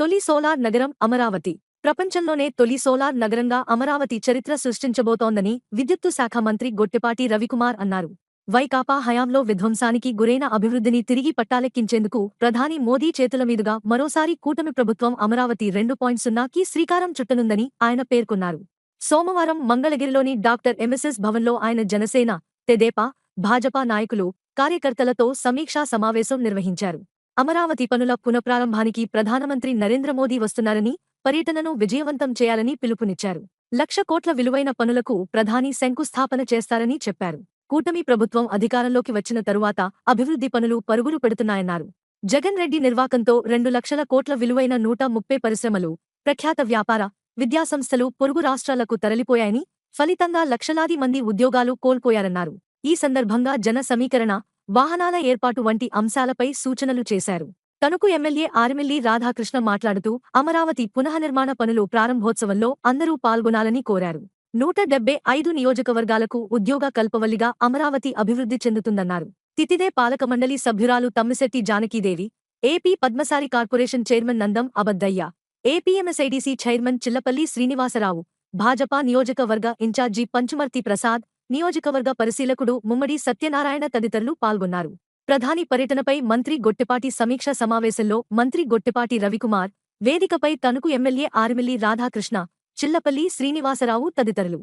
తొలి సోలార్ నగరం అమరావతి. ప్రపంచంలోనే తొలి సోలార్ నగరంగా అమరావతి చరిత్ర సృష్టించబోతోందని విద్యుత్తు శాఖ మంత్రి గొట్టెపాటి రవికుమార్ అన్నారు. వైకాపా హయాంలో విధ్వంసానికి గురైన అభివృద్ధిని తిరిగి పట్టాలెక్కించేందుకు ప్రధాని మోదీ చేతుల మీదుగా మరోసారి కూటమి ప్రభుత్వం అమరావతి రెండు పాయింట్ సున్నాకి శ్రీకారం చుట్టనుందని ఆయన పేర్కొన్నారు. సోమవారం మంగళగిరిలోని డాక్టర్ ఎంఎస్ఎస్ భవన్లో ఆయన జనసేన తెదేపా భాజపా నాయకులు కార్యకర్తలతో సమీక్షా సమావేశం నిర్వహించారు. అమరావతి పనుల పునఃప్రారంభానికి ప్రధానమంత్రి నరేంద్ర మోదీ వస్తున్నారని పర్యటనను విజయవంతం చేయాలని పిలుపునిచ్చారు. లక్ష కోట్ల విలువైన పనులకు ప్రధాని శంకుస్థాపన చేస్తారని చెప్పారు. కూటమి ప్రభుత్వం అధికారంలోకి వచ్చిన తరువాత అభివృద్ధి పనులు పరుగులు పెడుతున్నాయన్నారు. జగన్ రెడ్డి నిర్వాకంతో రెండు లక్షల కోట్ల విలువైన నూట ముప్పై పరిశ్రమలు ప్రఖ్యాత వ్యాపార విద్యాసంస్థలు పొరుగు రాష్ట్రాలకు తరలిపోయాయని ఫలితంగా లక్షలాది మంది ఉద్యోగాలు కోల్పోయారన్నారు. ఈ సందర్భంగా జన సమీకరణ వాహనాల ఏర్పాటు వంటి అంశాలపై సూచనలు చేశారు. తణుకు ఎమ్మెల్యే ఆర్మిల్లి రాధాకృష్ణ మాట్లాడుతూ అమరావతి పునఃనిర్మాణ పనులు ప్రారంభోత్సవంలో అందరూ పాల్గొనాలని కోరారు. నూట డెబ్బై ఐదు నియోజకవర్గాలకు ఉద్యోగ కల్పవల్లిగా అమరావతి అభివృద్ధి చెందుతుందన్నారు. తితిదే పాలక మండలి సభ్యురాలు Tammisetti Janakidevi AP Padmasali corporation chairman Nandam Abaddayya APMSIDC chairman Chillapalli Srinivasarao Bhajapa నియోజకవర్గ ఇన్ఛార్జి పంచుమర్తి ప్రసాద్ నియోజకవర్గ పరిశీలకుడు ముమ్మడి సత్యనారాయణ తదితరులు పాల్గొన్నారు. ప్రధాని పర్యటనపై మంత్రి గొట్టెపాటి సమీక్ష సమావేశంలో మంత్రి గొట్టెపాటి రవికుమార్ వేదికపై తణుకు ఎమ్మెల్యే ఆర్మిల్లి రాధాకృష్ణ చిల్లపల్లి శ్రీనివాసరావు తదితరులు.